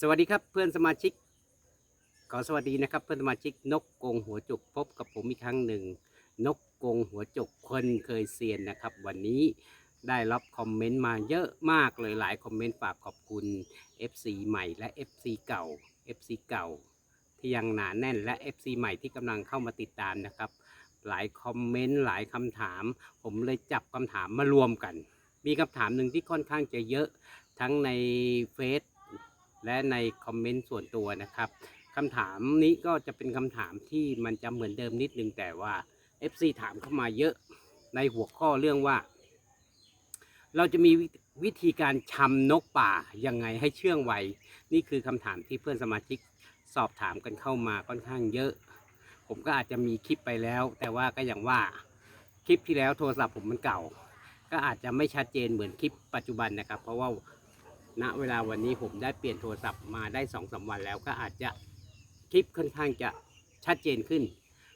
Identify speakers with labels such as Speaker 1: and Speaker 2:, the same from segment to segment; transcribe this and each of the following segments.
Speaker 1: สวัสดีครับเพื่อนสมาชิกขอสวัสดีนะครับ เพื่อนสมาชิกนกกงหัวจุกพบกับผมอีกครั้งหนึ่ง นกกงหัวจุกคนเคยเซียนนะครับ วันนี้ได้รับคอมเมนต์มาเยอะมากเลยหลายคอมเมนต์ฝากขอบคุณ FC ใหม่และ FC เก่า FC เก่า ที่ยังหนาแน่นและ FC ใหม่ที่กำลังเข้ามาติดตามนะครับ หลายคอมเมนต์หลายคำถาม ผมเลยจับคำถามมารวมกัน มีคำถามหนึ่งที่ค่อนข้างจะเยอะทั้งในเฟซ และในคอมเมนต์ส่วนตัวนะครับคำถามนี้ก็จะเป็นคำถามที่มันจะเหมือนเดิมนิดนึงแต่ว่า FC ถามเข้ามาเยอะในหัวข้อเรื่องว่า เราจะมีวิวิธีการชำนกป่ายังไงให้เชื่องไว นี่คือคำถามที่เพื่อนสมาชิกสอบถามกันเข้ามาค่อนข้างเยอะ ผมก็อาจจะมีคลิปไปแล้ว แต่ว่าก็อย่างว่าคลิปที่แล้วโทรศัพท์ผมมันเก่า ก็อาจจะไม่ชัดเจนเหมือนคลิปปัจจุบันนะครับ เพราะว่า ณเวลาวันนี้ผมได้เปลี่ยนโทรศัพท์มาได้สองสาวันแล้วก็อาจจะคลิปค่อนข้างจะชัดเจนขึ้น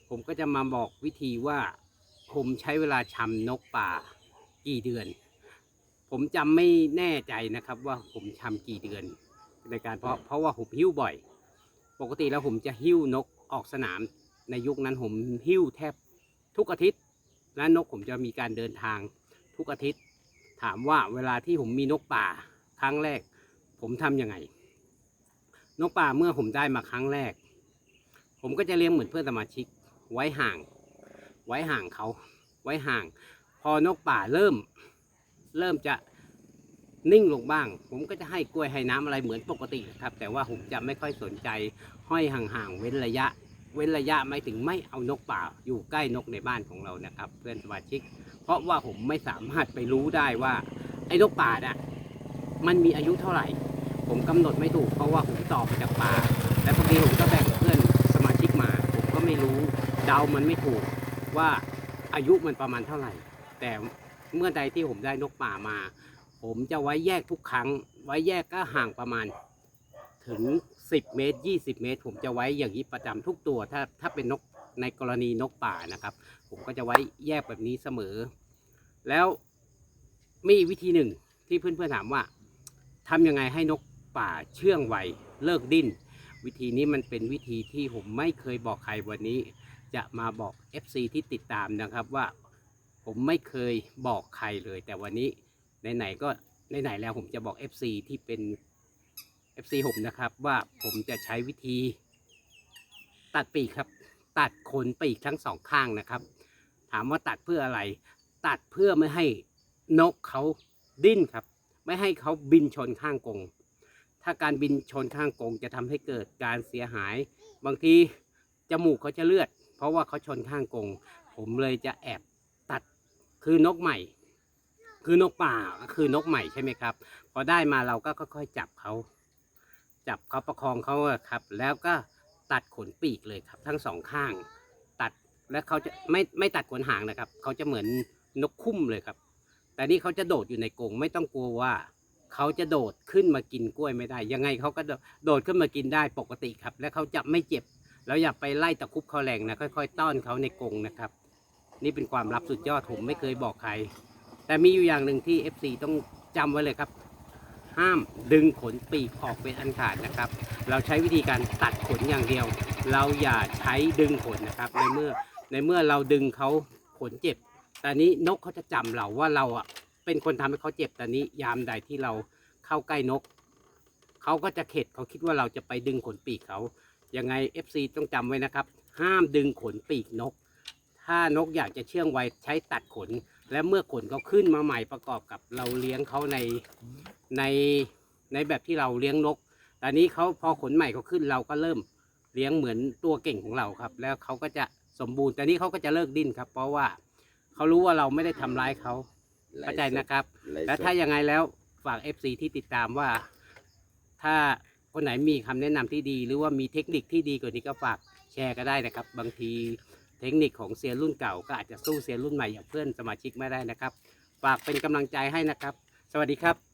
Speaker 1: ผมก็จะมาบอกวิธีว่าผมใช้เวลาชำนกป่ากี่เดือน ผมจำไม่แน่ใจนะครับว่าผมชำกี่เดือน ในการเพราะเพราะว่าผมหิ้วบ่อย ปกติแล้วผมจะหิ้วนกออกสนามในยุคนั้นผมหิ้วแทบทุกอาทิตย์ และนกผมจะมีการเดินทางทุกอาทิตย์ ถามว่าเวลาที่ผมมีนกป่า ครั้งแรก ผมทำยังไง นกป่าเมื่อผมได้มาครั้งแรก ผมก็จะเลี้ยงเหมือนเพื่อนสมาชิก ไว้ห่าง ไว้ห่างเขา ไว้ห่าง พอนกป่าเริ่ม เริ่มจะนิ่งลงบ้าง ผมก็จะให้กล้วยให้น้ำอะไรเหมือนปกติครับ แต่ว่าผมจะไม่ค่อยสนใจ ห้อยห่างๆเว้นระยะ เว้นระยะไม่ถึงไม่เอานกป่า อยู่ใกล้นกในบ้านของเรานะครับ เพื่อนสมาชิก เพราะว่าผมไม่สามารถไปรู้ได้ว่า ไอ้นกป่าน่ะ มันมีอายุเท่าไหร่ ผมกำหนดไม่ถูกเพราะว่าผมตอบมาจากป่าและบางทีผมก็แบ่งเพื่อนสมาชิกมา ผมก็ไม่รู้เดามันไม่ถูกว่าอายุมันประมาณเท่าไหร่ แต่เมื่อใดที่ผมได้นกป่ามา ผมจะไว้แยกทุกครั้ง ไว้แยกก็ห่างประมาณถึง 10 เมตร 20 เมตร ผมจะไว้อย่างนี้ประจำทุกตัวถ้าถ้าเป็นนกในกรณีนกป่านะครับ ผมก็จะไว้แยกแบบนี้เสมอ แล้วมีวิธีหนึ่งที่เพื่อนๆถามว่า ทำยังไงให้นกป่าเชื่องไวเลิกดิ้น วิธีนี้มันเป็นวิธีที่ผมไม่เคยบอกใครวันนี้ จะมาบอก FC ที่ติดตามนะครับว่าผมไม่เคยบอกใครเลย แต่วันนี้ไหนๆก็ไหนๆแล้วผมจะบอก FC ที่เป็น FC ผมนะครับว่าผมจะใช้วิธี ตัดปีกครับ ตัดขนปีกทั้งสองข้างนะครับ ถามว่าตัดเพื่ออะไร ตัดเพื่อไม่ให้นกเขาดิ้นครับ ไม่ให้เขาบินชนข้างกง ถ้าการบินชนข้างกงจะทำให้เกิดการเสียหาย บางทีจมูกเขาจะเลือด เพราะว่าเขาชนข้างกง ผมเลยจะแอบตัดคือนกใหม่ คือนกป่าก็คือนกใหม่ใช่ไหมครับ พอได้มาเราก็ค่อยๆจับเขาจับเขาประคองเขาครับ แล้วก็ตัดขนปีกเลยครับ ทั้งสองข้าง ตัดและเขาจะไม่ไม่ตัดขนหางนะครับ เขาจะเหมือนนกคุ้มเลยครับ แต่นี่เขาจะโดดอยู่ในกรงไม่ต้องกลัวว่า เขาจะโดดขึ้นมากินกล้วยไม่ได้ ยังไงเขาก็โดดขึ้นมากินได้ปกติครับ และเขาจะไม่เจ็บแล้วอย่าไปไล่ตะคุบเขาแรงนะค่อย ๆ ต้อนเขาในกรงนะครับ นี่เป็นความลับสุดยอดผมไม่เคยบอกใคร แต่มีอยู่อย่างหนึ่งที่ FC ต้องจำไว้เลยครับ ห้ามดึงขนปีกออกเป็นอันขาดนะครับ เราใช้วิธีการตัดขนอย่างเดียว เราอย่าใช้ดึงขนนะครับในเมื่อในเมื่อเราดึงเขาขนเจ็บ แต่นี้นกเขาจะจำเราว่าเราอะเป็นคนทำให้เขาเจ็บแต่นี้ ยามใดที่เราเข้าใกล้นก เขาก็จะเข็ดเขาคิดว่าเราจะไปดึงขนปีกเขายังไง FC ต้องจำไว้นะครับ ห้ามดึงขนปีกนก ถ้านกอยากจะเชื่องไวใช้ตัดขน และเมื่อขนเขาขึ้นมาใหม่ประกอบกับเราเลี้ยงเขาในในในแบบที่เราเลี้ยงนกตอนนี้เขาพอขนใหม่เขาขึ้นเราก็เริ่มเลี้ยงเหมือนตัวเก่งของเราครับ แล้วเขาก็จะสมบูรณ์แต่นี้เขาก็จะเลิกดิ้นครับ เพราะว่า เขารู้ว่าเราไม่ได้ทำร้ายเขาเข้าใจนะครับ และถ้ายังไงแล้วฝาก FC ที่ติดตามว่า ถ้าคนไหนมีคำแนะนำที่ดี หรือว่ามีเทคนิคที่ดีกว่านี้ก็ฝากแชร์ก็ได้นะครับ บางทีเทคนิคของเซียนรุ่นเก่าก็อาจจะสู้เซียนรุ่นใหม่อย่างเพื่อนสมาชิกไม่ได้นะครับ ฝากเป็นกำลังใจให้นะครับ สวัสดีครับ